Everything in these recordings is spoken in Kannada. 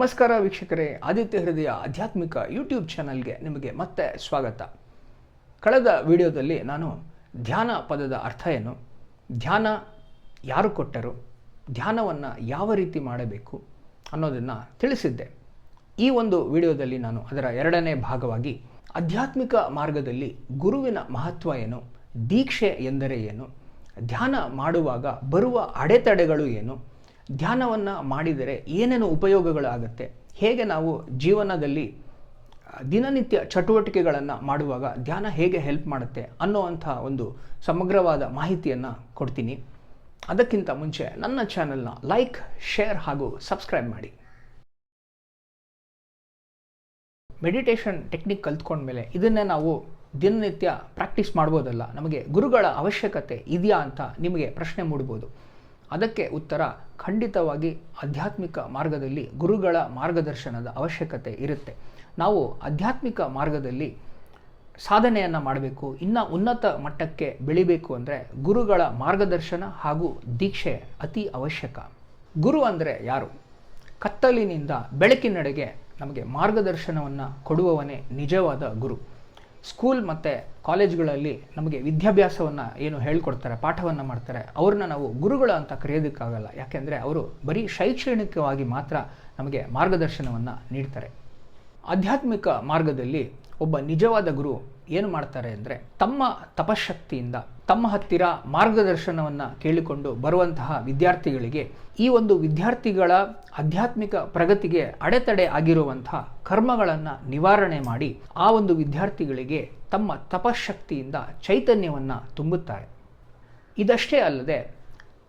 ನಮಸ್ಕಾರ ವೀಕ್ಷಕರೇ, ಆದಿತ್ಯ ಹೃದಯ ಆಧ್ಯಾತ್ಮಿಕ ಯೂಟ್ಯೂಬ್ ಚಾನಲ್ಗೆ ನಿಮಗೆ ಮತ್ತೆ ಸ್ವಾಗತ. ಕಳೆದ ವಿಡಿಯೋದಲ್ಲಿ ನಾನು ಧ್ಯಾನ ಪದದ ಅರ್ಥ ಏನು? ಧ್ಯಾನ ಯಾರು ಕೊಟ್ಟರು? ಧ್ಯಾನವನ್ನು ಯಾವ ರೀತಿ ಮಾಡಬೇಕು ಅನ್ನೋದನ್ನು ತಿಳಿಸಿದ್ದೆ. ಈ ಒಂದು ವಿಡಿಯೋದಲ್ಲಿ ನಾನು ಅದರ ಎರಡನೇ ಭಾಗವಾಗಿ ಆಧ್ಯಾತ್ಮಿಕ ಮಾರ್ಗದಲ್ಲಿ ಗುರುವಿನ ಮಹತ್ವ ಏನು, ದೀಕ್ಷೆ ಎಂದರೆ ಏನು, ಧ್ಯಾನ ಮಾಡುವಾಗ ಬರುವ ಅಡೆತಡೆಗಳು ಏನು ಧ್ಯಾನವನ್ನು ಮಾಡಿದರೆ ಏನೇನು ಉಪಯೋಗಗಳಾಗುತ್ತೆ? ಹೇಗೆ ನಾವು ಜೀವನದಲ್ಲಿ ದಿನನಿತ್ಯ ಚಟುವಟಿಕೆಗಳನ್ನು ಮಾಡುವಾಗ ಧ್ಯಾನ ಹೇಗೆ ಹೆಲ್ಪ್ ಮಾಡುತ್ತೆ ಅನ್ನೋವಂಥ ಒಂದು ಸಮಗ್ರವಾದ ಮಾಹಿತಿಯನ್ನು ಕೊಡ್ತೀನಿ. ಅದಕ್ಕಿಂತ ಮುಂಚೆ ನನ್ನ ಚಾನೆಲ್ನ ಲೈಕ್ ಶೇರ್ ಹಾಗೂ ಸಬ್ಸ್ಕ್ರೈಬ್ ಮಾಡಿ. ಮೆಡಿಟೇಷನ್ ಟೆಕ್ನಿಕ್ ಕಲ್ತ್ಕೊಂಡ್ಮೇಲೆ ಇದನ್ನೇ ನಾವು ದಿನನಿತ್ಯ ಪ್ರಾಕ್ಟೀಸ್ ಮಾಡ್ಬೋದಲ್ಲ, ನಮಗೆ ಗುರುಗಳ ಅವಶ್ಯಕತೆ ಇದೆಯಾ ಅಂತ ನಿಮಗೆ ಪ್ರಶ್ನೆ ಮೂಡ್ಬೋದು. ಅದಕ್ಕೆ ಉತ್ತರ ಖಂಡಿತವಾಗಿ ಆಧ್ಯಾತ್ಮಿಕ ಮಾರ್ಗದಲ್ಲಿ ಗುರುಗಳ ಮಾರ್ಗದರ್ಶನದ ಅವಶ್ಯಕತೆ ಇರುತ್ತೆ. ನಾವು ಆಧ್ಯಾತ್ಮಿಕ ಮಾರ್ಗದಲ್ಲಿ ಸಾಧನೆಯನ್ನು ಮಾಡಬೇಕು, ಇನ್ನು ಉನ್ನತ ಮಟ್ಟಕ್ಕೆ ಬೆಳಿಬೇಕು ಅಂದರೆ ಗುರುಗಳ ಮಾರ್ಗದರ್ಶನ ಹಾಗೂ ದೀಕ್ಷೆ ಅತಿ ಅವಶ್ಯಕ. ಗುರು ಅಂದರೆ ಯಾರು? ಕತ್ತಲಿನಿಂದ ಬೆಳಕಿನಡೆಗೆ ನಮಗೆ ಮಾರ್ಗದರ್ಶನವನ್ನು ಕೊಡುವವನೇ ನಿಜವಾದ ಗುರು. ಸ್ಕೂಲ್ ಮತ್ತು ಕಾಲೇಜ್ಗಳಲ್ಲಿ ನಮಗೆ ವಿದ್ಯಾಭ್ಯಾಸವನ್ನು ಏನು ಹೇಳ್ಕೊಡ್ತಾರೆ, ಪಾಠವನ್ನು ಮಾಡ್ತಾರೆ, ಅವ್ರನ್ನ ನಾವು ಗುರುಗಳು ಅಂತ ಕರೆಯೋದಕ್ಕಾಗಲ್ಲ. ಯಾಕೆಂದರೆ ಅವರು ಬರೀ ಶೈಕ್ಷಣಿಕವಾಗಿ ಮಾತ್ರ ನಮಗೆ ಮಾರ್ಗದರ್ಶನವನ್ನು ನೀಡ್ತಾರೆ. ಆಧ್ಯಾತ್ಮಿಕ ಮಾರ್ಗದಲ್ಲಿ ಒಬ್ಬ ನಿಜವಾದ ಗುರು ಏನು ಮಾಡ್ತಾರೆ ಅಂದರೆ ತಮ್ಮ ತಪಶಕ್ತಿಯಿಂದ ತಮ್ಮ ಹತ್ತಿರ ಮಾರ್ಗದರ್ಶನವನ್ನು ಕೇಳಿಕೊಂಡು ಬರುವಂತಹ ವಿದ್ಯಾರ್ಥಿಗಳಿಗೆ ಈ ಒಂದು ವಿದ್ಯಾರ್ಥಿಗಳ ಆಧ್ಯಾತ್ಮಿಕ ಪ್ರಗತಿಗೆ ಅಡೆತಡೆ ಆಗಿರುವಂತಹ ಕರ್ಮಗಳನ್ನು ನಿವಾರಣೆ ಮಾಡಿ ಆ ಒಂದು ವಿದ್ಯಾರ್ಥಿಗಳಿಗೆ ತಮ್ಮ ತಪಶಕ್ತಿಯಿಂದ ಚೈತನ್ಯವನ್ನು ತುಂಬುತ್ತಾರೆ. ಇದಷ್ಟೇ ಅಲ್ಲದೆ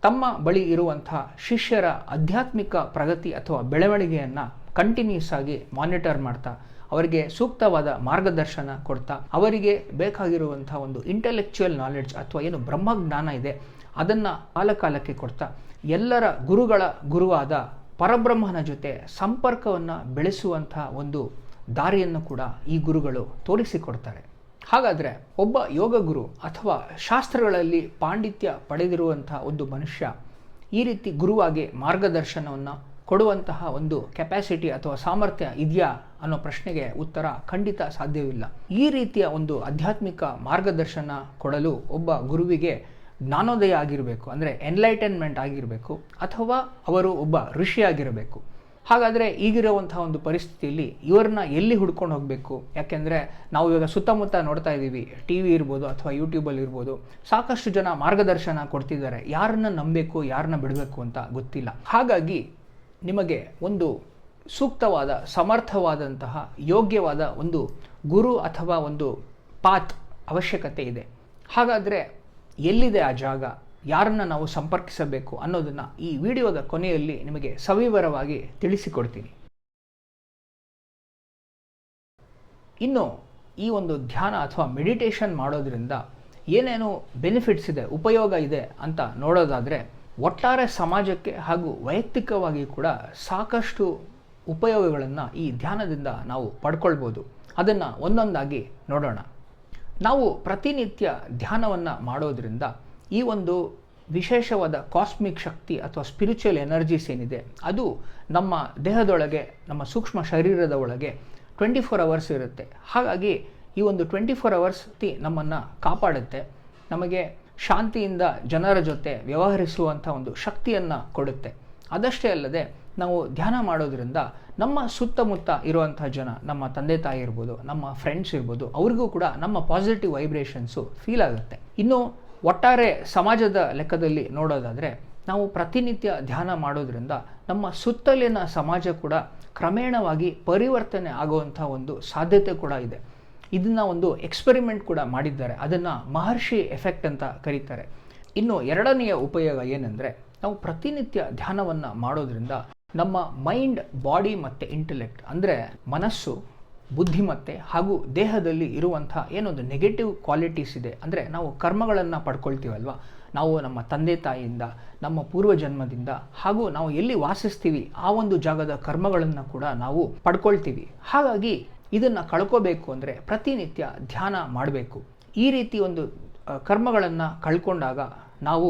ತಮ್ಮ ಬಳಿ ಇರುವಂತಹ ಶಿಷ್ಯರ ಆಧ್ಯಾತ್ಮಿಕ ಪ್ರಗತಿ ಅಥವಾ ಬೆಳವಣಿಗೆಯನ್ನು ಕಂಟಿನ್ಯೂಸ್ ಆಗಿ ಮಾನಿಟರ್ ಮಾಡ್ತಾ ಅವರಿಗೆ ಸೂಕ್ತವಾದ ಮಾರ್ಗದರ್ಶನ ಕೊಡ್ತಾ ಅವರಿಗೆ ಬೇಕಾಗಿರುವಂಥ ಒಂದು ಇಂಟೆಲೆಕ್ಚುಯಲ್ ನಾಲೆಡ್ಜ್ ಅಥವಾ ಏನು ಬ್ರಹ್ಮಜ್ಞಾನ ಇದೆ, ಅದನ್ನು ಕಾಲಕಾಲಕ್ಕೆ ಕೊಡ್ತಾ ಎಲ್ಲರ ಗುರುಗಳ ಗುರುವಾದ ಪರಬ್ರಹ್ಮನ ಜೊತೆ ಸಂಪರ್ಕವನ್ನು ಬೆಳೆಸುವಂಥ ಒಂದು ದಾರಿಯನ್ನು ಕೂಡ ಈ ಗುರುಗಳು ತೋರಿಸಿಕೊಡ್ತಾರೆ. ಹಾಗಾದರೆ ಒಬ್ಬ ಯೋಗ ಗುರು ಅಥವಾ ಶಾಸ್ತ್ರಗಳಲ್ಲಿ ಪಾಂಡಿತ್ಯ ಪಡೆದಿರುವಂತಹ ಒಂದು ಮನುಷ್ಯ ಈ ರೀತಿ ಗುರುವಾಗಿ ಮಾರ್ಗದರ್ಶನವನ್ನು ಕೊಡುವಂತಹ ಒಂದು ಕೆಪ್ಯಾಸಿಟಿ ಅಥವಾ ಸಾಮರ್ಥ್ಯ ಇದೆಯಾ? ಅನ್ನೋ ಪ್ರಶ್ನೆಗೆ ಉತ್ತರ ಖಂಡಿತ ಸಾಧ್ಯವಿಲ್ಲ. ಈ ರೀತಿಯ ಒಂದು ಆಧ್ಯಾತ್ಮಿಕ ಮಾರ್ಗದರ್ಶನ ಕೊಡಲು ಒಬ್ಬ ಗುರುವಿಗೆ ಜ್ಞಾನೋದಯ ಆಗಿರಬೇಕು, ಅಂದರೆ ಎನ್ಲೈಟನ್ಮೆಂಟ್ ಆಗಿರಬೇಕು, ಅಥವಾ ಅವರು ಒಬ್ಬ ಋಷಿಯಾಗಿರಬೇಕು. ಹಾಗಾದರೆ ಈಗಿರುವಂತಹ ಒಂದು ಪರಿಸ್ಥಿತಿಯಲ್ಲಿ ಇವರನ್ನ ಎಲ್ಲಿ ಹುಡ್ಕೊಂಡು ಹೋಗಬೇಕು? ಯಾಕೆಂದರೆ ನಾವು ಇವಾಗ ಸುತ್ತಮುತ್ತ ನೋಡ್ತಾ ಇದ್ದೀವಿ ಟಿ ವಿ ಇರ್ಬೋದು ಅಥವಾ ಯೂಟ್ಯೂಬಲ್ಲಿ ಇರ್ಬೋದು, ಸಾಕಷ್ಟು ಜನ ಮಾರ್ಗದರ್ಶನ ಕೊಡ್ತಿದ್ದಾರೆ. ಯಾರನ್ನ ನಂಬಬೇಕು, ಯಾರನ್ನ ಬಿಡಬೇಕು ಅಂತ ಗೊತ್ತಿಲ್ಲ. ಹಾಗಾಗಿ ನಿಮಗೆ ಒಂದು ಸೂಕ್ತವಾದ, ಸಮರ್ಥವಾದಂತಹ, ಯೋಗ್ಯವಾದ ಒಂದು ಗುರು ಅಥವಾ ಒಂದು ಪಾತ್ ಅವಶ್ಯಕತೆ ಇದೆ. ಹಾಗಾದರೆ ಎಲ್ಲಿದೆ ಆ ಜಾಗ? ಯಾರನ್ನು ನಾವು ಸಂಪರ್ಕಿಸಬೇಕು ಅನ್ನೋದನ್ನು ಈ ವಿಡಿಯೋದ ಕೊನೆಯಲ್ಲಿ ನಿಮಗೆ ಸವಿವರವಾಗಿ ತಿಳಿಸಿಕೊಡ್ತೀನಿ. ಇನ್ನು ಈ ಒಂದು ಧ್ಯಾನ ಅಥವಾ ಮೆಡಿಟೇಷನ್ ಮಾಡೋದ್ರಿಂದ ಏನೇನು ಬೆನಿಫಿಟ್ಸ್ ಇದೆ, ಉಪಯೋಗ ಇದೆ ಅಂತ ನೋಡೋದಾದರೆ, ಒಟ್ಟಾರೆ ಸಮಾಜಕ್ಕೆ ಹಾಗೂ ವೈಯಕ್ತಿಕವಾಗಿ ಕೂಡ ಸಾಕಷ್ಟು ಉಪಯೋಗಗಳನ್ನು ಈ ಧ್ಯಾನದಿಂದ ನಾವು ಪಡ್ಕೊಳ್ಬೋದು. ಅದನ್ನು ಒಂದೊಂದಾಗಿ ನೋಡೋಣ. ನಾವು ಪ್ರತಿನಿತ್ಯ ಧ್ಯಾನವನ್ನು ಮಾಡೋದರಿಂದ ಈ ಒಂದು ವಿಶೇಷವಾದ ಕಾಸ್ಮಿಕ್ ಶಕ್ತಿ ಅಥವಾ ಸ್ಪಿರಿಚುವಲ್ ಎನರ್ಜೀಸ್ ಏನಿದೆ, ಅದು ನಮ್ಮ ದೇಹದೊಳಗೆ, ನಮ್ಮ ಸೂಕ್ಷ್ಮ ಶರೀರದ ಒಳಗೆ ಟ್ವೆಂಟಿ ಫೋರ್ ಅವರ್ಸ್ ಇರುತ್ತೆ. ಹಾಗಾಗಿ ಈ ಒಂದು ಟ್ವೆಂಟಿ ಫೋರ್ ಅವರ್ಸ್ ನಮ್ಮನ್ನು ಕಾಪಾಡುತ್ತೆ. ನಮಗೆ ಶಾಂತಿಯಿಂದ ಜನರ ಜೊತೆ ವ್ಯವಹರಿಸುವಂಥ ಒಂದು ಶಕ್ತಿಯನ್ನು ಕೊಡುತ್ತೆ. ಅದಷ್ಟೇ ಅಲ್ಲದೆ ನಾವು ಧ್ಯಾನ ಮಾಡೋದ್ರಿಂದ ನಮ್ಮ ಸುತ್ತಮುತ್ತ ಇರುವಂಥ ಜನ, ನಮ್ಮ ತಂದೆ ತಾಯಿ ಇರ್ಬೋದು, ನಮ್ಮ ಫ್ರೆಂಡ್ಸ್ ಇರ್ಬೋದು, ಅವ್ರಿಗೂ ಕೂಡ ನಮ್ಮ ಪಾಸಿಟಿವ್ ವೈಬ್ರೇಷನ್ಸು ಫೀಲ್ ಆಗುತ್ತೆ. ಇನ್ನು ಒಟ್ಟಾರೆ ಸಮಾಜದ ಲೆಕ್ಕದಲ್ಲಿ ನೋಡೋದಾದರೆ, ನಾವು ಪ್ರತಿನಿತ್ಯ ಧ್ಯಾನ ಮಾಡೋದ್ರಿಂದ ನಮ್ಮ ಸುತ್ತಲಿನ ಸಮಾಜ ಕೂಡ ಕ್ರಮೇಣವಾಗಿ ಪರಿವರ್ತನೆ ಆಗುವಂಥ ಒಂದು ಸಾಧ್ಯತೆ ಕೂಡ ಇದೆ. ಇದನ್ನು ಒಂದು ಎಕ್ಸ್ಪೆರಿಮೆಂಟ್ ಕೂಡ ಮಾಡಿದ್ದಾರೆ. ಅದನ್ನು ಮಹರ್ಷಿ ಎಫೆಕ್ಟ್ ಅಂತ ಕರೀತಾರೆ. ಇನ್ನು ಎರಡನೆಯ ಉಪಯೋಗ ಏನೆಂದರೆ, ನಾವು ಪ್ರತಿನಿತ್ಯ ಧ್ಯಾನವನ್ನು ಮಾಡೋದ್ರಿಂದ ನಮ್ಮ ಮೈಂಡ್ ಬಾಡಿ ಮತ್ತು ಇಂಟೆಲೆಕ್ಟ್ ಅಂದರೆ ಮನಸ್ಸು ಬುದ್ಧಿಮತ್ತೆ ಹಾಗೂ ದೇಹದಲ್ಲಿ ಇರುವಂಥ ಏನೊಂದು ನೆಗೆಟಿವ್ ಕ್ವಾಲಿಟೀಸ್ ಇದೆ. ಅಂದರೆ ನಾವು ಕರ್ಮಗಳನ್ನು ಪಡ್ಕೊಳ್ತೀವಲ್ವ ನಾವು ನಮ್ಮ ತಂದೆ ತಾಯಿಯಿಂದ, ನಮ್ಮ ಪೂರ್ವಜನ್ಮದಿಂದ ಹಾಗೂ ನಾವು ಎಲ್ಲಿ ವಾಸಿಸ್ತೀವಿ ಆ ಒಂದು ಜಾಗದ ಕರ್ಮಗಳನ್ನು ಕೂಡ ನಾವು ಪಡ್ಕೊಳ್ತೀವಿ. ಹಾಗಾಗಿ ಇದನ್ನು ಕಳ್ಕೋಬೇಕು ಅಂದರೆ ಪ್ರತಿನಿತ್ಯ ಧ್ಯಾನ ಮಾಡಬೇಕು. ಈ ರೀತಿ ಒಂದು ಕರ್ಮಗಳನ್ನು ಕಳ್ಕೊಂಡಾಗ ನಾವು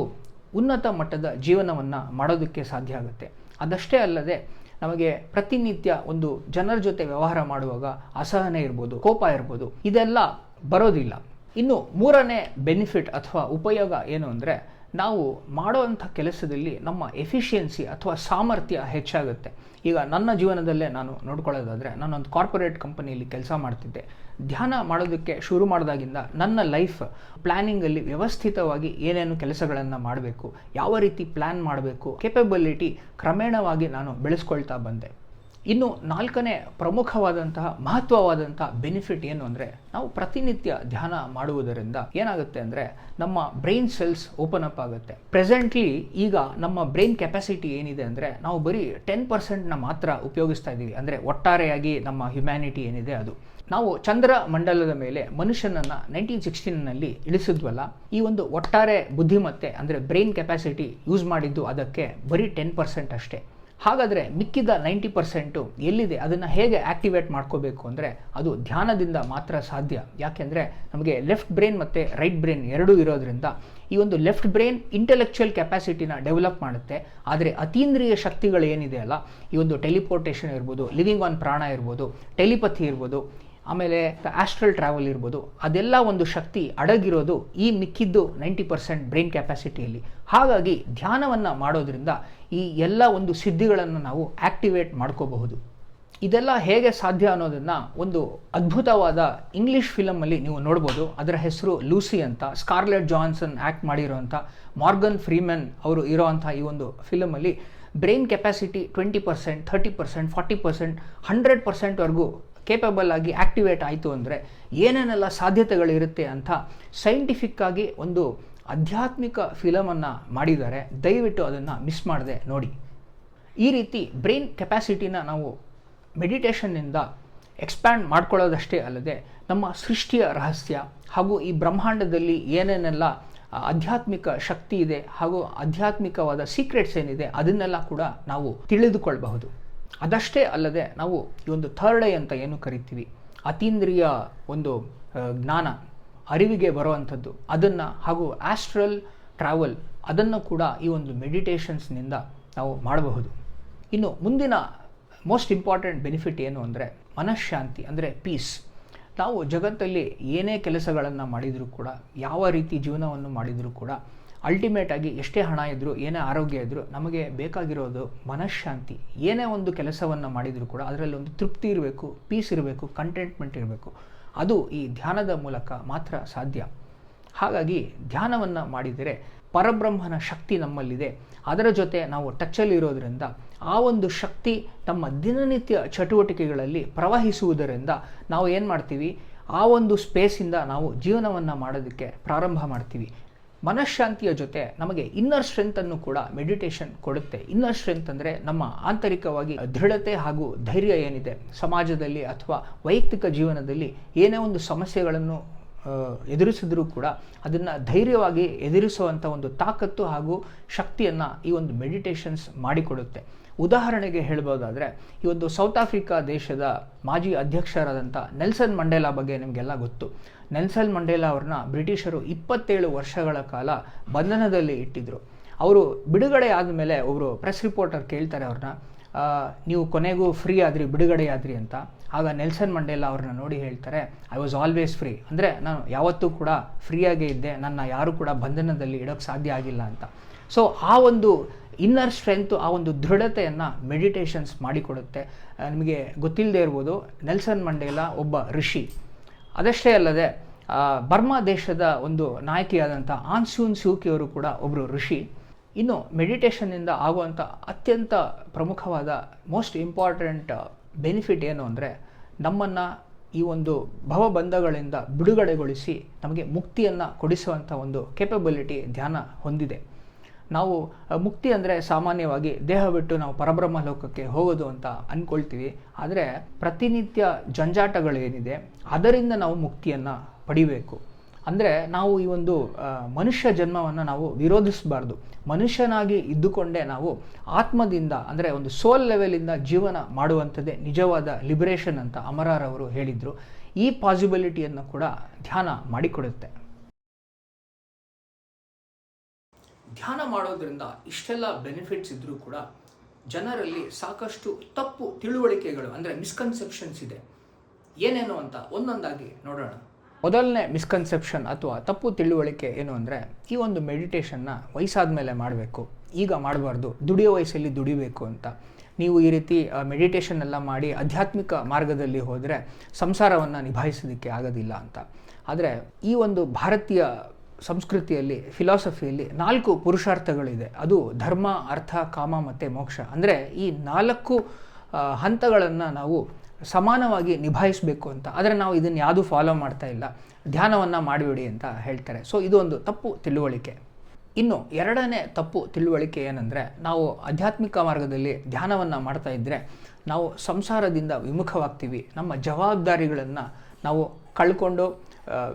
ಉನ್ನತ ಮಟ್ಟದ ಜೀವನವನ್ನು ಮಾಡೋದಕ್ಕೆ ಸಾಧ್ಯ ಆಗುತ್ತೆ. ಅದಷ್ಟೇ ಅಲ್ಲದೆ ನಮಗೆ ಪ್ರತಿನಿತ್ಯ ಒಂದು ಜನರ ಜೊತೆ ವ್ಯವಹಾರ ಮಾಡುವಾಗ ಅಸಹನೆ ಇರ್ಬೋದು, ಕೋಪ ಇರ್ಬೋದು, ಇದೆಲ್ಲ ಬರೋದಿಲ್ಲ. ಇನ್ನು ಮೂರನೇ ಬೆನಿಫಿಟ್ ಅಥವಾ ಉಪಯೋಗ ಏನು ಅಂದರೆ ನಾವು ಮಾಡುವಂಥ ಕೆಲಸದಲ್ಲಿ ನಮ್ಮ ಎಫಿಷಿಯನ್ಸಿ ಅಥವಾ ಸಾಮರ್ಥ್ಯ ಹೆಚ್ಚಾಗುತ್ತೆ. ಈಗ ನನ್ನ ಜೀವನದಲ್ಲೇ ನಾನು ನೋಡ್ಕೊಳ್ಳೋದಾದರೆ, ನಾನೊಂದು ಕಾರ್ಪೊರೇಟ್ ಕಂಪನಿಯಲ್ಲಿ ಕೆಲಸ ಮಾಡ್ತಿದ್ದೆ. ಧ್ಯಾನ ಮಾಡೋದಕ್ಕೆ ಶುರು ಮಾಡಿದಾಗಿಂದ ನನ್ನ ಲೈಫ್ ಪ್ಲ್ಯಾನಿಂಗಲ್ಲಿ ವ್ಯವಸ್ಥಿತವಾಗಿ ಏನೇನು ಕೆಲಸಗಳನ್ನು ಮಾಡಬೇಕು, ಯಾವ ರೀತಿ ಪ್ಲ್ಯಾನ್ ಮಾಡಬೇಕು ಕೆಪಬಿಲಿಟಿ ಕ್ರಮೇಣವಾಗಿ ನಾನು ಬೆಳೆಸ್ಕೊಳ್ತಾ ಬಂದೆ. ಇನ್ನು ನಾಲ್ಕನೇ ಪ್ರಮುಖವಾದಂತಹ ಮಹತ್ವವಾದಂತಹ ಬೆನಿಫಿಟ್ ಏನು ಅಂದರೆ ನಾವು ಪ್ರತಿನಿತ್ಯ ಧ್ಯಾನ ಮಾಡುವುದರಿಂದ ಏನಾಗುತ್ತೆ ಅಂದರೆ ನಮ್ಮ ಬ್ರೈನ್ ಸೆಲ್ಸ್ ಓಪನ್ ಅಪ್ ಆಗುತ್ತೆ. ಪ್ರೆಸೆಂಟ್ಲಿ ಈಗ ನಮ್ಮ ಬ್ರೈನ್ ಕೆಪಾಸಿಟಿ ಏನಿದೆ ಅಂದರೆ ನಾವು ಬರೀ ಟೆನ್ ಪರ್ಸೆಂಟ್ನ ಮಾತ್ರ ಉಪಯೋಗಿಸ್ತಾ ಇದ್ದೀವಿ. ಅಂದರೆ ಒಟ್ಟಾರೆಯಾಗಿ ನಮ್ಮ ಹ್ಯುಮ್ಯಾನಿಟಿ ಏನಿದೆ ಅದು. ನಾವು ಚಂದ್ರ ಮಂಡಲದ ಮೇಲೆ ಮನುಷ್ಯನನ್ನು ನೈನ್ಟೀನ್ ಸಿಕ್ಸ್ಟೀನಲ್ಲಿ ಇಳಿಸಿದ್ವಲ್ಲ, ಈ ಒಂದು ಒಟ್ಟಾರೆ ಬುದ್ಧಿಮತ್ತೆ ಅಂದರೆ ಬ್ರೈನ್ ಕೆಪಾಸಿಟಿ ಯೂಸ್ ಮಾಡಿದ್ದು ಅದಕ್ಕೆ ಬರೀ ಟೆನ್ ಪರ್ಸೆಂಟ್ ಅಷ್ಟೇ. ಹಾಗಾದರೆ ಮಿಕ್ಕಿದ ನೈಂಟಿ ಪರ್ಸೆಂಟು ಎಲ್ಲಿದೆ? ಅದನ್ನು ಹೇಗೆ ಆ್ಯಕ್ಟಿವೇಟ್ ಮಾಡ್ಕೋಬೇಕು ಅಂದರೆ ಅದು ಧ್ಯಾನದಿಂದ ಮಾತ್ರ ಸಾಧ್ಯ. ಯಾಕೆಂದರೆ ನಮಗೆ ಲೆಫ್ಟ್ ಬ್ರೈನ್ ಮತ್ತು ರೈಟ್ ಬ್ರೈನ್ ಎರಡೂ ಇರೋದ್ರಿಂದ ಈ ಒಂದು ಲೆಫ್ಟ್ ಬ್ರೈನ್ ಇಂಟೆಲೆಕ್ಚುಯಲ್ ಕೆಪಾಸಿಟಿನ ಡೆವಲಪ್ ಮಾಡುತ್ತೆ. ಆದರೆ ಅತೀಂದ್ರಿಯ ಶಕ್ತಿಗಳು ಏನಿದೆ ಅಲ್ಲ, ಈ ಒಂದು ಟೆಲಿಪೋರ್ಟೇಷನ್ ಇರ್ಬೋದು ಲಿವಿಂಗ್ ಆನ್ ಪ್ರಾಣ ಇರ್ಬೋದು ಟೆಲಿಪಥಿ ಇರ್ಬೋದು, ಆಮೇಲೆ ಆಸ್ಟ್ರಲ್ ಟ್ರಾವೆಲ್ ಇರ್ಬೋದು, ಅದೆಲ್ಲ ಒಂದು ಶಕ್ತಿ ಅಡಗಿರೋದು ಈ ಮಿಕ್ಕಿದ್ದು ನೈಂಟಿ ಪರ್ಸೆಂಟ್ ಬ್ರೈನ್ ಕೆಪಾಸಿಟಿಯಲ್ಲಿ ಹಾಗಾಗಿ ಧ್ಯಾನವನ್ನು ಮಾಡೋದ್ರಿಂದ ಈ ಎಲ್ಲ ಒಂದು ಸಿದ್ಧಿಗಳನ್ನು ನಾವು ಆ್ಯಕ್ಟಿವೇಟ್ ಮಾಡ್ಕೋಬಹುದು. ಇದೆಲ್ಲ ಹೇಗೆ ಸಾಧ್ಯ ಅನ್ನೋದನ್ನು ಒಂದು ಅದ್ಭುತವಾದ ಇಂಗ್ಲೀಷ್ ಫಿಲಮಲ್ಲಿ ನೀವು ನೋಡ್ಬೋದು. ಅದರ ಹೆಸರು ಲೂಸಿ ಅಂತ, ಸ್ಕಾರ್ಲೆಟ್ ಜಾನ್ಸನ್ ಆ್ಯಕ್ಟ್ ಮಾಡಿರೋಂಥ ಮಾರ್ಗನ್ ಫ್ರೀಮನ್ ಅವರು ಇರೋವಂಥ ಈ ಒಂದು ಫಿಲಮಲ್ಲಿ brain capacity twenty percent, thirty percent, forty percent, hundred ಪರ್ಸೆಂಟ್ವರೆಗೂ capable ಆಗಿ ಆ್ಯಕ್ಟಿವೇಟ್ ಆಯಿತು ಅಂದರೆ ಏನೇನೆಲ್ಲ ಸಾಧ್ಯತೆಗಳಿರುತ್ತೆ ಅಂತ ಸೈಂಟಿಫಿಕ್ಕಾಗಿ ಒಂದು ಆಧ್ಯಾತ್ಮಿಕ ಫಿಲಮನ್ನು ಮಾಡಿದ್ದಾರೆ. ದಯವಿಟ್ಟು ಅದನ್ನು ಮಿಸ್ ಮಾಡದೆ ನೋಡಿ. ಈ ರೀತಿ ಬ್ರೈನ್ ಕೆಪ್ಯಾಸಿಟಿನ ನಾವು ಮೆಡಿಟೇಷನ್ನಿಂದ ಎಕ್ಸ್ಪ್ಯಾಂಡ್ ಮಾಡ್ಕೊಳ್ಳೋದಷ್ಟೇ ಅಲ್ಲದೆ ನಮ್ಮ ಸೃಷ್ಟಿಯ ರಹಸ್ಯ ಹಾಗೂ ಈ ಬ್ರಹ್ಮಾಂಡದಲ್ಲಿ ಏನೇನೆಲ್ಲ ಆಧ್ಯಾತ್ಮಿಕ ಶಕ್ತಿ ಇದೆ ಹಾಗೂ ಆಧ್ಯಾತ್ಮಿಕವಾದ ಸೀಕ್ರೆಟ್ಸ್ ಏನಿದೆ ಅದನ್ನೆಲ್ಲ ಕೂಡ ನಾವು ತಿಳಿದುಕೊಳ್ಳಬಹುದು ಅದಷ್ಟೇ ಅಲ್ಲದೆ ನಾವು ಈ ಒಂದು ಥರ್ಡ್ ಐ ಅಂತ ಏನು ಕರಿತೀವಿ? ಅತೀಂದ್ರಿಯ ಒಂದು ಜ್ಞಾನ. ಅರಿವಿಗೆ ಬರುವಂಥದ್ದು. ಅದನ್ನು ಹಾಗೂ ಆಸ್ಟ್ರಲ್ ಟ್ರಾವೆಲ್ ಅದನ್ನು ಕೂಡ ಈ ಒಂದು ಮೆಡಿಟೇಷನ್ಸ್ನಿಂದ ನಾವು ಮಾಡಬಹುದು. ಇನ್ನು ಮುಂದಿನ ಮೋಸ್ಟ್ ಇಂಪಾರ್ಟೆಂಟ್ ಬೆನಿಫಿಟ್ ಏನು ಅಂದರೆ ಮನಃಶಾಂತಿ ಅಂದರೆ ಪೀಸ್ ನಾವು ಜಗತ್ತಲ್ಲಿ ಏನೇ ಕೆಲಸಗಳನ್ನು ಮಾಡಿದರೂ ಕೂಡ, ಯಾವ ರೀತಿ ಜೀವನವನ್ನು ಮಾಡಿದರೂ ಕೂಡ ಅಲ್ಟಿಮೇಟಾಗಿ ಎಷ್ಟೇ ಹಣ ಇದ್ದರೂ ಏನೇ ಆರೋಗ್ಯ ಇದ್ದರೂ ನಮಗೆ ಬೇಕಾಗಿರೋದು ಮನಃಶಾಂತಿ. ಏನೇ ಒಂದು ಕೆಲಸವನ್ನು ಮಾಡಿದರೂ ಕೂಡ, ಅದರಲ್ಲಿ ಒಂದು ತೃಪ್ತಿ ಇರಬೇಕು ಪೀಸ್ ಇರಬೇಕು ಕಂಟೆಂಟ್ಮೆಂಟ್ ಇರಬೇಕು. ಅದು ಈ ಧ್ಯಾನದ ಮೂಲಕ ಮಾತ್ರ ಸಾಧ್ಯ. ಹಾಗಾಗಿ ಧ್ಯಾನವನ್ನು ಮಾಡಿದರೆ ಪರಬ್ರಹ್ಮನ ಶಕ್ತಿ ನಮ್ಮಲ್ಲಿದೆ. ಅದರ ಜೊತೆ ನಾವು ಟಚ್ಚಲ್ಲಿ ಇರೋದರಿಂದ, ಆ ಒಂದು ಶಕ್ತಿ ನಮ್ಮ ದಿನನಿತ್ಯ ಚಟುವಟಿಕೆಗಳಲ್ಲಿ ಪ್ರವಹಿಸುವುದರಿಂದ ನಾವು ಏನು ಮಾಡ್ತೀವಿ? ಆ ಒಂದು ಸ್ಪೇಸಿಂದ ನಾವು ಜೀವನವನ್ನು ಮಾಡೋದಕ್ಕೆ ಪ್ರಾರಂಭ ಮಾಡ್ತೀವಿ. ಮನಃಶಾಂತಿಯ ಜೊತೆ ನಮಗೆ ಇನ್ನರ್ ಸ್ಟ್ರೆಂತನ್ನು ಕೂಡ ಮೆಡಿಟೇಷನ್ ಕೊಡುತ್ತೆ. ಇನ್ನರ್ ಸ್ಟ್ರೆಂತ್ ಅಂದರೆ ನಮ್ಮ ಆಂತರಿಕವಾಗಿ ದೃಢತೆ ಹಾಗೂ ಧೈರ್ಯ ಏನಿದೆ? ಸಮಾಜದಲ್ಲಿ ಅಥವಾ ವೈಯಕ್ತಿಕ ಜೀವನದಲ್ಲಿ ಏನೇ ಒಂದು ಸಮಸ್ಯೆಗಳನ್ನು ಎದುರಿಸಿದ್ರೂ ಕೂಡ ಅದನ್ನು ಧೈರ್ಯವಾಗಿ ಎದುರಿಸುವಂಥ ಒಂದು ತಾಕತ್ತು ಹಾಗೂ ಶಕ್ತಿಯನ್ನು ಈ ಒಂದು ಮೆಡಿಟೇಷನ್ಸ್ ಮಾಡಿಕೊಡುತ್ತೆ. ಉದಾಹರಣೆಗೆ ಹೇಳ್ಬೋದಾದರೆ, ಈ ಒಂದು ಸೌತ್ ಆಫ್ರಿಕಾ ದೇಶದ ಮಾಜಿ ಅಧ್ಯಕ್ಷರಾದಂಥ ನೆಲ್ಸನ್ ಮಂಡೇಲಾ ಬಗ್ಗೆ ನಿಮಗೆಲ್ಲ ಗೊತ್ತು. ನೆಲ್ಸನ್ ಮಂಡೇಲಾ ಅವ್ರನ್ನ ಬ್ರಿಟಿಷರು ಇಪ್ಪತ್ತೇಳು ವರ್ಷಗಳ ಕಾಲ ಬಂಧನದಲ್ಲಿ ಇಟ್ಟಿದ್ದರು ಅವರು ಬಿಡುಗಡೆ ಆದಮೇಲೆ ಒಬ್ಬರು ಪ್ರೆಸ್ ರಿಪೋರ್ಟರ್ ಕೇಳ್ತಾರೆ ಅವ್ರನ್ನ ನೀವು ಕೊನೆಗೂ ಫ್ರೀ ಆದ್ರಿ, ಬಿಡುಗಡೆ ಆದ್ರಿ ಅಂತ. ಆಗ ನೆಲ್ಸನ್ ಮಂಡೇಲಾ ಅವ್ರನ್ನ ನೋಡಿ ಹೇಳ್ತಾರೆ ಐ ವಾಸ್ ಆಲ್ವೇಸ್ ಫ್ರೀ ಅಂದರೆ, ನಾನು ಯಾವತ್ತೂ ಕೂಡ ಫ್ರೀಯಾಗೇ ಇದ್ದೆ, ನನ್ನ ಯಾರೂ ಕೂಡ ಬಂಧನದಲ್ಲಿ ಇಡೋಕ್ಕೆ ಸಾಧ್ಯ ಆಗಿಲ್ಲ ಅಂತ. ಸೊ ಆ ಒಂದು ಇನ್ನರ್ ಸ್ಟ್ರೆಂತು ಆ ಒಂದು ದೃಢತೆಯನ್ನು ಮೆಡಿಟೇಷನ್ಸ್ ಮಾಡಿಕೊಡುತ್ತೆ. ನಿಮಗೆ ಗೊತ್ತಿಲ್ಲದೆ ಇರ್ಬೋದು, ನೆಲ್ಸನ್ ಮಂಡೇಲಾ ಒಬ್ಬ ಋಷಿ. ಅದಷ್ಟೇ ಅಲ್ಲದೆ ಬರ್ಮಾ ದೇಶದ ಒಂದು ನಾಯಕಿಯಾದಂಥ ಆನ್ಸೂನ್ ಸೂಕಿಯವರು ಕೂಡ ಒಬ್ಬರು ಋಷಿ. ಇನ್ನು ಮೆಡಿಟೇಷನ್ನಿಂದ ಆಗುವಂಥ ಅತ್ಯಂತ ಪ್ರಮುಖವಾದ ಮೋಸ್ಟ್ ಇಂಪಾರ್ಟೆಂಟ್ ಬೆನಿಫಿಟ್ ಏನು ಅಂದರೆ, ನಮ್ಮನ್ನು ಈ ಒಂದು ಭವಬಂಧಗಳಿಂದ ಬಿಡುಗಡೆಗೊಳಿಸಿ, ನಮಗೆ ಮುಕ್ತಿಯನ್ನು ಕೊಡಿಸುವಂಥ ಒಂದು ಕೇಪಬಿಲಿಟಿ ಧ್ಯಾನ ಹೊಂದಿದೆ. ನಾವು ಮುಕ್ತಿ ಅಂದರೆ ಸಾಮಾನ್ಯವಾಗಿ ದೇಹ ಬಿಟ್ಟು ನಾವು ಪರಬ್ರಹ್ಮ ಲೋಕಕ್ಕೆ ಹೋಗೋದು ಅಂತ ಅಂದ್ಕೊಳ್ತೀವಿ ಆದರೆ ಪ್ರತಿನಿತ್ಯ ಜಂಜಾಟಗಳೇನಿದೆ, ಅದರಿಂದ ನಾವು ಮುಕ್ತಿಯನ್ನು ಪಡಿಬೇಕು. ಅಂದರೆ ನಾವು ಈ ಒಂದು ಮನುಷ್ಯ ಜನ್ಮವನ್ನು ನಾವು ವಿರೋಧಿಸಬಾರ್ದು. ಮನುಷ್ಯನಾಗಿ ಇದ್ದುಕೊಂಡೇ ನಾವು ಆತ್ಮದಿಂದ, ಅಂದರೆ ಒಂದು ಸೋಲ್ ಲೆವೆಲಿಂದ ಜೀವನ ಮಾಡುವಂಥದ್ದೇ ನಿಜವಾದ ಲಿಬರೇಷನ್ ಅಂತ ಅಮರಾರವರು ಹೇಳಿದರು. ಈ ಪಾಸಿಬಿಲಿಟಿಯನ್ನು ಕೂಡ ಧ್ಯಾನ ಮಾಡಿಕೊಡುತ್ತೆ. ಧ್ಯಾನ ಮಾಡೋದ್ರಿಂದ ಇಷ್ಟೆಲ್ಲ ಬೆನಿಫಿಟ್ಸ್ ಇದ್ದರೂ ಕೂಡ ಜನರಲ್ಲಿ ಸಾಕಷ್ಟು ತಪ್ಪು ತಿಳುವಳಿಕೆಗಳು, ಅಂದರೆ ಮಿಸ್ಕನ್ಸೆಪ್ಷನ್ಸ್ ಇದೆ. ಏನೇನು ಅಂತ ಒಂದೊಂದಾಗಿ ನೋಡೋಣ. ಮೊದಲನೇ ಮಿಸ್ಕನ್ಸೆಪ್ಷನ್ ಅಥವಾ ತಪ್ಪು ತಿಳುವಳಿಕೆ ಏನು ಅಂದರೆ ಈ ಒಂದು ಮೆಡಿಟೇಷನ್ನ ವಯಸ್ಸಾದ ಮೇಲೆ ಮಾಡಬೇಕು. ಈಗ ಮಾಡಬಾರ್ದು. ದುಡಿಯೋ ವಯಸ್ಸಲ್ಲಿ ದುಡಿಬೇಕು ಅಂತ. ನೀವು ಈ ರೀತಿ ಮೆಡಿಟೇಷನ್ ಎಲ್ಲ ಮಾಡಿ ಆಧ್ಯಾತ್ಮಿಕ ಮಾರ್ಗದಲ್ಲಿ ಹೋದರೆ ಸಂಸಾರವನ್ನು ನಿಭಾಯಿಸೋದಕ್ಕೆ ಆಗೋದಿಲ್ಲ ಅಂತ. ಆದರೆ ಈ ಒಂದು ಭಾರತೀಯ ಸಂಸ್ಕೃತಿಯಲ್ಲಿ ಫಿಲಾಸಫಿಯಲ್ಲಿ ನಾಲ್ಕು ಪುರುಷಾರ್ಥಗಳಿದೆ. ಅದು ಧರ್ಮ, ಅರ್ಥ, ಕಾಮ ಮತ್ತು ಮೋಕ್ಷ. ಅಂದರೆ ಈ ನಾಲ್ಕು ಹಂತಗಳನ್ನು ನಾವು ಸಮಾನವಾಗಿ ನಿಭಾಯಿಸಬೇಕು ಅಂತ. ಆದರೆ ನಾವು ಇದನ್ನು ಯಾವುದೂ ಫಾಲೋ ಮಾಡ್ತಾ ಇಲ್ಲ. ಧ್ಯಾನವನ್ನು ಮಾಡಿಬಿಡಿ ಅಂತ ಹೇಳ್ತಾರೆ. ಸೊ ಇದು ಒಂದು ತಪ್ಪು ತಿಳುವಳಿಕೆ. ಇನ್ನು ಎರಡನೇ ತಪ್ಪು ತಿಳುವಳಿಕೆ ಏನಂದರೆ, ನಾವು ಆಧ್ಯಾತ್ಮಿಕ ಮಾರ್ಗದಲ್ಲಿ ಧ್ಯಾನವನ್ನು ಮಾಡ್ತಾ ಇದ್ದರೆ ನಾವು ಸಂಸಾರದಿಂದ ವಿಮುಖವಾಗ್ತೀವಿ. ನಮ್ಮ ಜವಾಬ್ದಾರಿಗಳನ್ನು ನಾವು ಕಳ್ಕೊಂಡು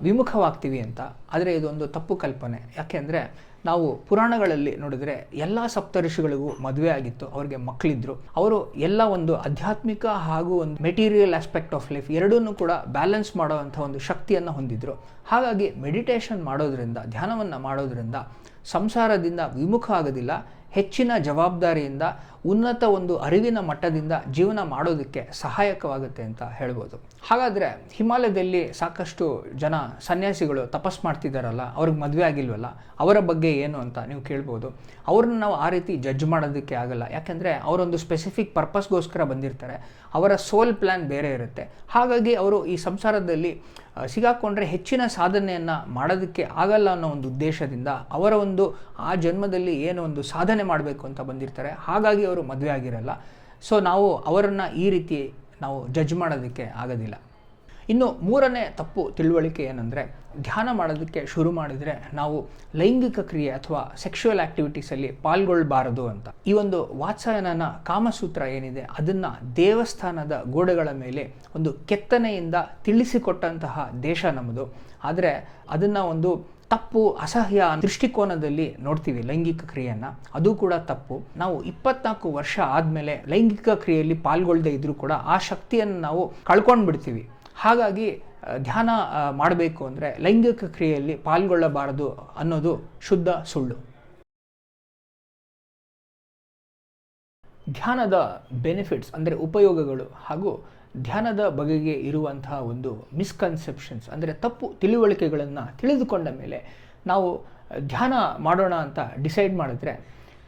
ವಿಮುಖವಾಗ್ತೀವಿ ಅಂತ. ಆದರೆ ಇದೊಂದು ತಪ್ಪು ಕಲ್ಪನೆ. ಯಾಕೆಂದರೆ ನಾವು ಪುರಾಣಗಳಲ್ಲಿ ನೋಡಿದ್ರೆ ಎಲ್ಲ ಸಪ್ತಋಷಿಗಳಿಗೂ ಮದುವೆ ಆಗಿತ್ತು, ಅವ್ರಿಗೆ ಮಕ್ಕಳಿದ್ರು ಅವರು ಎಲ್ಲ ಒಂದು ಆಧ್ಯಾತ್ಮಿಕ ಹಾಗೂ ಒಂದು ಮೆಟೀರಿಯಲ್ ಆಸ್ಪೆಕ್ಟ್ ಆಫ್ ಲೈಫ್ ಎರಡನ್ನೂ ಕೂಡ ಬ್ಯಾಲೆನ್ಸ್ ಮಾಡುವಂಥ ಒಂದು ಶಕ್ತಿಯನ್ನು ಹೊಂದಿದ್ರು. ಹಾಗಾಗಿ ಮೆಡಿಟೇಷನ್ ಮಾಡೋದ್ರಿಂದ, ಧ್ಯಾನವನ್ನು ಮಾಡೋದ್ರಿಂದ ಸಂಸಾರದಿಂದ ವಿಮುಖ ಆಗೋದಿಲ್ಲ. ಹೆಚ್ಚಿನ ಜವಾಬ್ದಾರಿಯಿಂದ ಉನ್ನತ ಒಂದು ಅರಿವಿನ ಮಟ್ಟದಿಂದ ಜೀವನ ಮಾಡೋದಕ್ಕೆ ಸಹಾಯಕವಾಗುತ್ತೆ ಅಂತ ಹೇಳ್ಬೋದು. ಹಾಗಾದರೆ ಹಿಮಾಲಯದಲ್ಲಿ ಸಾಕಷ್ಟು ಜನ ಸನ್ಯಾಸಿಗಳು ತಪಸ್ ಮಾಡ್ತಿದ್ದಾರಲ್ಲ ಅವ್ರಿಗೆ ಮದುವೆ ಆಗಿಲ್ವಲ್ಲ, ಅವರ ಬಗ್ಗೆ ಏನು ಅಂತ ನೀವು ಕೇಳ್ಬೋದು. ಅವ್ರನ್ನ ನಾವು ಆ ರೀತಿ ಜಡ್ಜ್ ಮಾಡೋದಕ್ಕೆ ಆಗಲ್ಲ. ಯಾಕೆಂದರೆ ಅವರೊಂದು ಸ್ಪೆಸಿಫಿಕ್ ಪರ್ಪಸ್ಗೋಸ್ಕರ ಬಂದಿರ್ತಾರೆ. ಅವರ ಸೋಲ್ ಪ್ಲ್ಯಾನ್ ಬೇರೆ ಇರುತ್ತೆ. ಹಾಗಾಗಿ ಅವರು ಈ ಸಂಸಾರದಲ್ಲಿ ಸಿಗಾಕೊಂಡ್ರೆ ಹೆಚ್ಚಿನ ಸಾಧನೆಯನ್ನು ಮಾಡೋದಕ್ಕೆ ಆಗಲ್ಲ ಅನ್ನೋ ಒಂದು ಉದ್ದೇಶದಿಂದ ಅವರ ಒಂದು ಆ ಜನ್ಮದಲ್ಲಿ ಏನು ಒಂದು ಸಾಧನೆ ಮಾಡಬೇಕು ಅಂತ ಬಂದಿರ್ತಾರೆ. ಹಾಗಾಗಿ ಅವರು ಮದುವೆ ಆಗಿರಲ್ಲ. ಸೊ ನಾವು ಅವರನ್ನು ಈ ರೀತಿ ನಾವು ಜಡ್ಜ್ ಮಾಡೋದಕ್ಕೆ ಆಗೋದಿಲ್ಲ. ಇನ್ನು ಮೂರನೇ ತಪ್ಪು ತಿಳುವಳಿಕೆ ಏನಂದರೆ, ಧ್ಯಾನ ಮಾಡೋದಕ್ಕೆ ಶುರು ಮಾಡಿದರೆ ನಾವು ಲೈಂಗಿಕ ಕ್ರಿಯೆ ಅಥವಾ ಸೆಕ್ಷುವಲ್ ಆ್ಯಕ್ಟಿವಿಟೀಸಲ್ಲಿ ಪಾಲ್ಗೊಳ್ಳಬಾರದು ಅಂತ. ಈ ಒಂದು ವಾತ್ಸಾಯನನ ಕಾಮಸೂತ್ರ ಏನಿದೆ, ಅದನ್ನು ದೇವಸ್ಥಾನದ ಗೋಡೆಗಳ ಮೇಲೆ ಒಂದು ಕೆತ್ತನೆಯಿಂದ ತಿಳಿಸಿಕೊಟ್ಟಂತಹ ದೇಶ ನಮ್ಮದು. ಆದರೆ ಅದನ್ನು ಒಂದು ತಪ್ಪು, ಅಸಹ್ಯ ದೃಷ್ಟಿಕೋನದಲ್ಲಿ ನೋಡ್ತೀವಿ ಲೈಂಗಿಕ ಕ್ರಿಯೆಯನ್ನು. ಅದು ಕೂಡ ತಪ್ಪು. ನಾವು ಇಪ್ಪತ್ನಾಲ್ಕು ವರ್ಷ ಆದಮೇಲೆ ಲೈಂಗಿಕ ಕ್ರಿಯೆಯಲ್ಲಿ ಪಾಲ್ಗೊಳ್ಳದೆ ಇದ್ದರೂ ಕೂಡ ಆ ಶಕ್ತಿಯನ್ನು ನಾವು ಕಳ್ಕೊಂಡು ಬಿಡ್ತೀವಿ ಹಾಗಾಗಿ ಧ್ಯಾನ ಮಾಡಬೇಕು ಅಂದರೆ ಲೈಂಗಿಕ ಕ್ರಿಯೆಯಲ್ಲಿ ಪಾಲ್ಗೊಳ್ಳಬಾರದು ಅನ್ನೋದು ಶುದ್ಧ ಸುಳ್ಳು. ಧ್ಯಾನದ ಬೆನಿಫಿಟ್ಸ್ ಅಂದರೆ ಉಪಯೋಗಗಳು ಹಾಗೂ ಧ್ಯಾನದ ಬಗೆಗೆ ಇರುವಂತಹ ಒಂದು ಮಿಸ್ಕನ್ಸೆಪ್ಷನ್ಸ್ ಅಂದರೆ ತಪ್ಪು ತಿಳುವಳಿಕೆಗಳನ್ನು ತಿಳಿದುಕೊಂಡ ಮೇಲೆ ನಾವು ಧ್ಯಾನ ಮಾಡೋಣ ಅಂತ ಡಿಸೈಡ್ ಮಾಡಿದ್ರೆ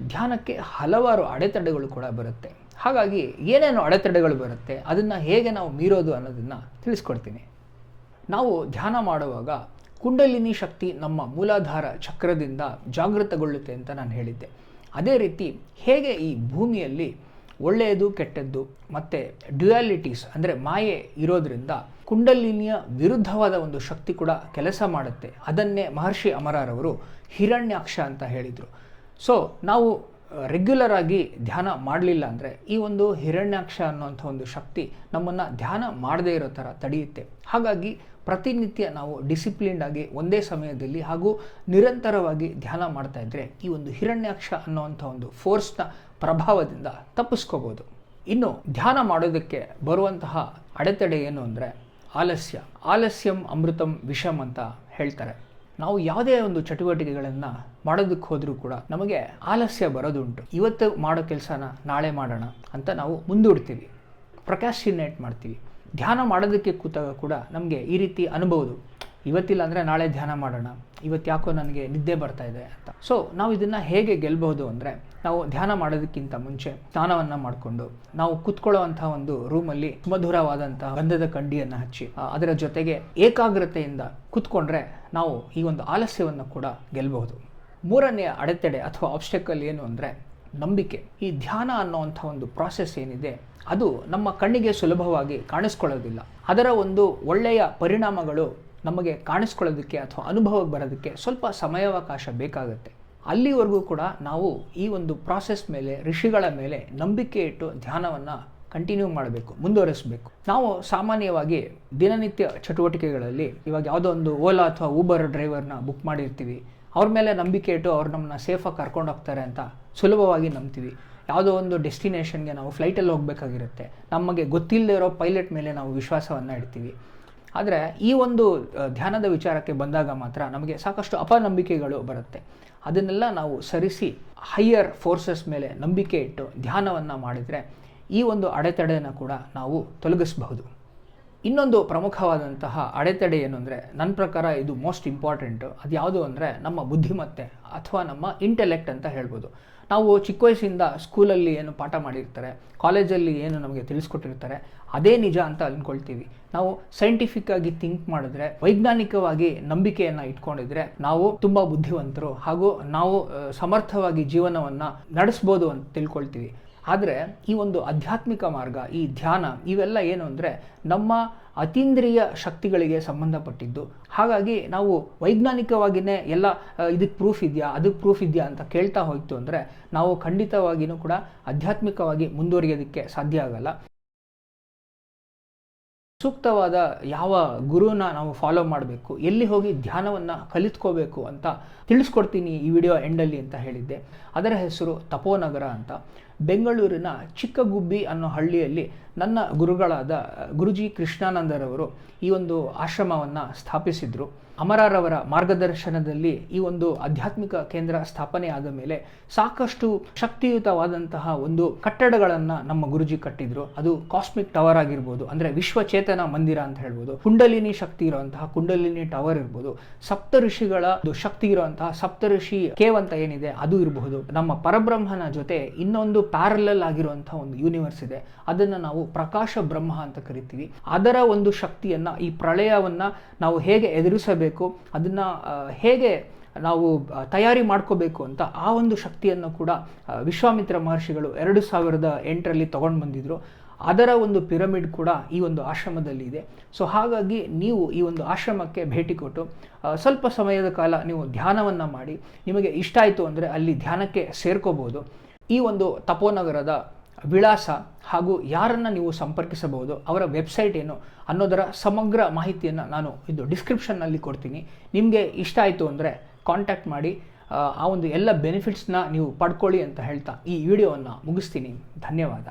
ಧ್ಯಾನಕ್ಕೆ ಹಲವಾರು ಅಡೆತಡೆಗಳು ಕೂಡ ಬರುತ್ತೆ. ಹಾಗಾಗಿ ಏನೇನು ಅಡೆತಡೆಗಳು ಬರುತ್ತೆ, ಅದನ್ನು ಹೇಗೆ ನಾವು ಮೀರೋದು ಅನ್ನೋದನ್ನು ತಿಳಿಸ್ಕೊಡ್ತೀನಿ. ನಾವು ಧ್ಯಾನ ಮಾಡುವಾಗ ಕುಂಡಲಿನಿ ಶಕ್ತಿ ನಮ್ಮ ಮೂಲಾಧಾರ ಚಕ್ರದಿಂದ ಜಾಗೃತಗೊಳ್ಳುತ್ತೆ ಅಂತ ನಾನು ಹೇಳಿದ್ದೆ. ಅದೇ ರೀತಿ ಹೇಗೆ ಈ ಭೂಮಿಯಲ್ಲಿ ಒಳ್ಳೆಯದು, ಕೆಟ್ಟದ್ದು. ಮತ್ತು ಡ್ಯುಯಾಲಿಟೀಸ್ ಅಂದರೆ ಮಾಯೆ ಇರೋದ್ರಿಂದ ಕುಂಡಲಿನಿಯ ವಿರುದ್ಧವಾದ ಒಂದು ಶಕ್ತಿ ಕೂಡ ಕೆಲಸ ಮಾಡುತ್ತೆ. ಅದನ್ನೇ ಮಹರ್ಷಿ ಅಮರಾರವರು ಹಿರಣ್ಯಾಕ್ಷ ಅಂತ ಹೇಳಿದರು. ಸೊ ನಾವು ರೆಗ್ಯುಲರ್ ಆಗಿ ಧ್ಯಾನ ಮಾಡಲಿಲ್ಲ ಅಂದರೆ ಈ ಒಂದು ಹಿರಣ್ಯಾಕ್ಷ ಅನ್ನುವಂಥ ಒಂದು ಶಕ್ತಿ ನಮ್ಮನ್ನು ಧ್ಯಾನ ಮಾಡದೇ ಇರೋ ಥರ ತಡೆಯುತ್ತೆ. ಹಾಗಾಗಿ ಪ್ರತಿನಿತ್ಯ ನಾವು ಡಿಸಿಪ್ಲಿನ್ಡ್ ಆಗಿ ಒಂದೇ ಸಮಯದಲ್ಲಿ ಹಾಗೂ ನಿರಂತರವಾಗಿ ಧ್ಯಾನ ಮಾಡ್ತಾ ಇದ್ದರೆ ಈ ಒಂದು ಹಿರಣ್ಯಾಕ್ಷ ಅನ್ನೋವಂಥ ಒಂದು ಫೋರ್ಸ್ನ ಪ್ರಭಾವದಿಂದ ತಪ್ಪಿಸ್ಕೋಬೋದು. ಇನ್ನು ಧ್ಯಾನ ಮಾಡೋದಕ್ಕೆ ಬರುವಂತಹ ಅಡೆತಡೆ ಏನು ಅಂದರೆ ಆಲಸ್ಯ. ಆಲಸ್ಯಂ ಅಮೃತಂ ವಿಷಂ ಅಂತ ಹೇಳ್ತಾರೆ. ನಾವು ಯಾವುದೇ ಒಂದು ಚಟುವಟಿಕೆಗಳನ್ನು ಮಾಡೋದಕ್ಕೆ ಹೋದರೂ ಕೂಡ ನಮಗೆ ಆಲಸ್ಯ ಬರೋದುಂಟು. ಇವತ್ತು ಮಾಡೋ ಕೆಲಸನ ನಾಳೆ ಮಾಡೋಣ ಅಂತ ನಾವು ಮುಂದೂಡ್ತೀವಿ. ಪ್ರೊಕ್ಯಾಸ್ಟಿನೇಟ್ ಮಾಡ್ತೀವಿ. ಧ್ಯಾನ ಮಾಡೋದಕ್ಕೆ ಕೂತಾಗ ಕೂಡ ನಮಗೆ ಈ ರೀತಿ ಅನುಭವದು. ಇವತ್ತಿಲ್ಲ ಅಂದರೆ ನಾಳೆ ಧ್ಯಾನ ಮಾಡೋಣ. ಇವತ್ತು ಯಾಕೋ ನನಗೆ ನಿದ್ದೆ ಬರ್ತಾ ಇದೆ ಅಂತ. ಸೊ ನಾವು ಇದನ್ನು ಹೇಗೆ ಗೆಲ್ಲಬಹುದು ಅಂದರೆ, ನಾವು ಧ್ಯಾನ ಮಾಡೋದಕ್ಕಿಂತ ಮುಂಚೆ ಸ್ನಾನವನ್ನು ಮಾಡಿಕೊಂಡು, ನಾವು ಕುತ್ಕೊಳ್ಳುವಂಥ ಒಂದು ರೂಮಲ್ಲಿ ಮಧುರವಾದಂತಹ ಗಂಧದ ಕಂಡಿಯನ್ನು ಹಚ್ಚಿ ಅದರ ಜೊತೆಗೆ ಏಕಾಗ್ರತೆಯಿಂದ ಕುತ್ಕೊಂಡ್ರೆ ನಾವು ಈ ಒಂದು ಆಲಸ್ಯವನ್ನು ಕೂಡ ಗೆಲ್ಲಬಹುದು ಮೂರನೆಯ ಅಡೆತಡೆ ಅಥವಾ ಆಬ್ಸ್ಟೆಕಲ್ ಏನು ಅಂದರೆ, ನಂಬಿಕೆ. ಈ ಧ್ಯಾನ ಅನ್ನೋವಂಥ ಒಂದು ಪ್ರಾಸೆಸ್ ಏನಿದೆ ಅದು ನಮ್ಮ ಕಣ್ಣಿಗೆ ಸುಲಭವಾಗಿ ಕಾಣಿಸ್ಕೊಳ್ಳೋದಿಲ್ಲ. ಅದರ ಒಂದು ಒಳ್ಳೆಯ ಪರಿಣಾಮಗಳು ನಮಗೆ ಕಾಣಿಸ್ಕೊಳ್ಳೋದಕ್ಕೆ ಅಥವಾ ಅನುಭವಕ್ಕೆ ಬರೋದಕ್ಕೆ ಸ್ವಲ್ಪ ಸಮಯಾವಕಾಶ ಬೇಕಾಗುತ್ತೆ. ಅಲ್ಲಿವರೆಗೂ ಕೂಡ ನಾವು ಈ ಒಂದು ಪ್ರಾಸೆಸ್ ಮೇಲೆ, ಋಷಿಗಳ ಮೇಲೆ ನಂಬಿಕೆ ಇಟ್ಟು ಧ್ಯಾನವನ್ನು ಕಂಟಿನ್ಯೂ ಮಾಡಬೇಕು, ಮುಂದುವರಿಸಬೇಕು. ನಾವು ಸಾಮಾನ್ಯವಾಗಿ ದಿನನಿತ್ಯ ಚಟುವಟಿಕೆಗಳಲ್ಲಿ ಇವಾಗ ಯಾವುದೋ ಒಂದು ಓಲಾ ಅಥವಾ ಊಬರ್ ಡ್ರೈವರ್ನ ಬುಕ್ ಮಾಡಿರ್ತೀವಿ. ಅವ್ರ ಮೇಲೆ ನಂಬಿಕೆ ಇಟ್ಟು ಅವ್ರು ನಮ್ಮನ್ನ ಸೇಫಾಗಿ ಕರ್ಕೊಂಡು ಹೋಗ್ತಾರೆ ಅಂತ ಸುಲಭವಾಗಿ ನಂಬ್ತೀವಿ. ಯಾವುದೋ ಒಂದು ಡೆಸ್ಟಿನೇಷನ್ಗೆ ನಾವು ಫ್ಲೈಟಲ್ಲಿ ಹೋಗಬೇಕಾಗಿರುತ್ತೆ. ನಮಗೆ ಗೊತ್ತಿಲ್ಲದೆ ಇರೋ ಪೈಲಟ್ ಮೇಲೆ ನಾವು ವಿಶ್ವಾಸವನ್ನು ಇಡ್ತೀವಿ. ಆದರೆ ಈ ಒಂದು ಧ್ಯಾನದ ವಿಚಾರಕ್ಕೆ ಬಂದಾಗ ಮಾತ್ರ ನಮಗೆ ಸಾಕಷ್ಟು ಅಪನಂಬಿಕೆಗಳು ಬರುತ್ತೆ. ಅದನ್ನೆಲ್ಲ ನಾವು ಸರಿಸಿ ಹೈಯರ್ ಫೋರ್ಸಸ್ ಮೇಲೆ ನಂಬಿಕೆ ಇಟ್ಟು ಧ್ಯಾನವನ್ನು ಮಾಡಿದರೆ ಈ ಒಂದು ಅಡೆತಡೆಯನ್ನು ಕೂಡ ನಾವು ತೊಲಗಿಸಬಹುದು. ಇನ್ನೊಂದು ಪ್ರಮುಖವಾದಂತಹ ಅಡೆತಡೆ ಏನು ಅಂದರೆ ನನ್ನ ಪ್ರಕಾರ ಇದು ಮೋಸ್ಟ್ ಇಂಪಾರ್ಟೆಂಟು ಅದು ಯಾವುದು ಅಂದರೆ ನಮ್ಮ ಬುದ್ಧಿಮತ್ತೆ ಅಥವಾ ನಮ್ಮ ಇಂಟೆಲೆಕ್ಟ್ ಅಂತ ಹೇಳ್ಬೋದು. ನಾವು ಚಿಕ್ಕ ವಯಸ್ಸಿಂದ ಸ್ಕೂಲಲ್ಲಿ ಏನು ಪಾಠ ಮಾಡಿರ್ತಾರೆ, ಕಾಲೇಜಲ್ಲಿ ಏನು ನಮಗೆ ತಿಳಿಸ್ಕೊಟ್ಟಿರ್ತಾರೆ, ಅದೇ ನಿಜ ಅಂತ ಅಂದ್ಕೊಳ್ತೀವಿ. ನಾವು ಸೈಂಟಿಫಿಕ್ ಆಗಿ ಥಿಂಕ್ ಮಾಡಿದ್ರೆ, ವೈಜ್ಞಾನಿಕವಾಗಿ ನಂಬಿಕೆಯನ್ನು ಇಟ್ಕೊಂಡಿದ್ರೆ, ನಾವು ತುಂಬ ಬುದ್ಧಿವಂತರು ಹಾಗೂ ನಾವು ಸಮರ್ಥವಾಗಿ ಜೀವನವನ್ನು ನಡೆಸ್ಬೋದು ಅಂತ ತಿಳ್ಕೊಳ್ತೀವಿ. ಆದರೆ ಈ ಒಂದು ಆಧ್ಯಾತ್ಮಿಕ ಮಾರ್ಗ, ಈ ಧ್ಯಾನ, ಇವೆಲ್ಲ ಏನು ಅಂದರೆ ನಮ್ಮ ಅತೀಂದ್ರಿಯ ಶಕ್ತಿಗಳಿಗೆ ಸಂಬಂಧಪಟ್ಟಿದ್ದು. ಹಾಗಾಗಿ ನಾವು ವೈಜ್ಞಾನಿಕವಾಗಿಯೇ ಎಲ್ಲ ಇದಕ್ಕೆ ಪ್ರೂಫ್ ಇದೆಯಾ, ಅದಕ್ಕೆ ಪ್ರೂಫ್ ಇದೆಯಾ ಅಂತ ಕೇಳ್ತಾ ಹೋಯಿತು ಅಂದರೆ ನಾವು ಖಂಡಿತವಾಗಿಯೂ ಕೂಡ ಆಧ್ಯಾತ್ಮಿಕವಾಗಿ ಮುಂದುವರಿಯೋದಕ್ಕೆ ಸಾಧ್ಯ ಆಗಲ್ಲ. ಸೂಕ್ತವಾದ ಯಾವ ಗುರುನ ನಾವು ಫಾಲೋ ಮಾಡಬೇಕು, ಎಲ್ಲಿ ಹೋಗಿ ಧ್ಯಾನವನ್ನು ಕಲಿತ್ಕೋಬೇಕು ಅಂತ ತಿಳಿಸ್ಕೊಡ್ತೀನಿ ಈ ವಿಡಿಯೋ ಎಂಡಲ್ಲಿ ಅಂತ ಹೇಳಿದ್ದೆ. ಅದರ ಹೆಸರು ತಪೋನಗರ ಅಂತ. ಬೆಂಗಳೂರಿನ ಚಿಕ್ಕಗುಬ್ಬಿ ಅನ್ನೋ ಹಳ್ಳಿಯಲ್ಲಿ ನನ್ನ ಗುರುಗಳಾದ ಗುರುಜಿ ಕೃಷ್ಣಾನಂದರವರು ಈ ಒಂದು ಆಶ್ರಮವನ್ನು ಸ್ಥಾಪಿಸಿದರು. ಅಮರರವರ ಮಾರ್ಗದರ್ಶನದಲ್ಲಿ ಈ ಒಂದು ಆಧ್ಯಾತ್ಮಿಕ ಕೇಂದ್ರ ಸ್ಥಾಪನೆ ಆದ ಮೇಲೆ ಸಾಕಷ್ಟು ಶಕ್ತಿಯುತವಾದಂತಹ ಒಂದು ಕಟ್ಟಡಗಳನ್ನು ನಮ್ಮ ಗುರುಜಿ ಕಟ್ಟಿದ್ರು. ಅದು ಕಾಸ್ಮಿಕ್ ಟವರ್ ಆಗಿರ್ಬೋದು, ಅಂದರೆ ವಿಶ್ವಚೇತನ ಮಂದಿರ ಅಂತ ಹೇಳ್ಬೋದು, ಕುಂಡಲಿನಿ ಶಕ್ತಿ ಇರುವಂತಹ ಕುಂಡಲಿನಿ ಟವರ್ ಇರ್ಬೋದು ಸಪ್ತ ಋಷಿಗಳ ಶಕ್ತಿ ಇರುವಂತಹ ಸಪ್ತ ಋಷಿ ಕೇವ್ ಅಂತ ಏನಿದೆ ಅದು ಇರಬಹುದು. ನಮ್ಮ ಪರಬ್ರಹ್ಮನ ಜೊತೆ ಇನ್ನೊಂದು ಪ್ಯಾರಲಲ್ ಆಗಿರುವಂತಹ ಒಂದು ಯೂನಿವರ್ಸ್ ಇದೆ. ಅದನ್ನು ನಾವು ಪ್ರಕಾಶ ಬ್ರಹ್ಮ ಅಂತ ಕರಿತೀವಿ. ಅದರ ಒಂದು ಶಕ್ತಿಯನ್ನ, ಈ ಪ್ರಳಯವನ್ನ ನಾವು ಹೇಗೆ ಎದುರಿಸಬೇಕು ಅದನ್ನು ಹೇಗೆ ನಾವು ತಯಾರಿ ಮಾಡ್ಕೋಬೇಕು ಅಂತ ಆ ಒಂದು ಶಕ್ತಿಯನ್ನು ಕೂಡ ವಿಶ್ವಾಮಿತ್ರ ಮಹರ್ಷಿಗಳು ಎರಡು ಸಾವಿರದ ಎಂಟರಲ್ಲಿ ತೊಗೊಂಡು ಬಂದಿದ್ರು. ಅದರ ಒಂದು ಪಿರಮಿಡ್ ಕೂಡ ಈ ಒಂದು ಆಶ್ರಮದಲ್ಲಿ ಇದೆ. ಸೊ, ಹಾಗಾಗಿ ನೀವು ಈ ಒಂದು ಆಶ್ರಮಕ್ಕೆ ಭೇಟಿ ಕೊಟ್ಟು ಸ್ವಲ್ಪ ಸಮಯದ ಕಾಲ ನೀವು ಧ್ಯಾನವನ್ನು ಮಾಡಿ, ನಿಮಗೆ ಇಷ್ಟ ಆಯಿತು ಅಂದರೆ ಅಲ್ಲಿ ಧ್ಯಾನಕ್ಕೆ ಸೇರ್ಕೋಬೋದು. ಈ ಒಂದು ತಪೋನಗರದ ವಿಳಾಸ ಹಾಗೂ ಯಾರನ್ನು ನೀವು ಸಂಪರ್ಕಿಸಬಹುದು ಅವರ ವೆಬ್ಸೈಟ್ ಏನು ಅನ್ನೋದರ ಸಮಗ್ರ ಮಾಹಿತಿಯನ್ನು ನಾನು ಇದು ಡಿಸ್ಕ್ರಿಪ್ಷನ್ನಲ್ಲಿ ಕೊಡ್ತೀನಿ. ನಿಮಗೆ ಇಷ್ಟ ಆಯಿತು ಅಂದರೆ ಕಾಂಟ್ಯಾಕ್ಟ್ ಮಾಡಿ ಆ, ಒಂದು ಎಲ್ಲ ಬೆನಿಫಿಟ್ಸ್ನ ನೀವು ಪಡ್ಕೊಳ್ಳಿ ಅಂತ ಹೇಳ್ತಾ ಈ ವಿಡಿಯೋವನ್ನು ಮುಗಿಸ್ತೀನಿ. ಧನ್ಯವಾದ.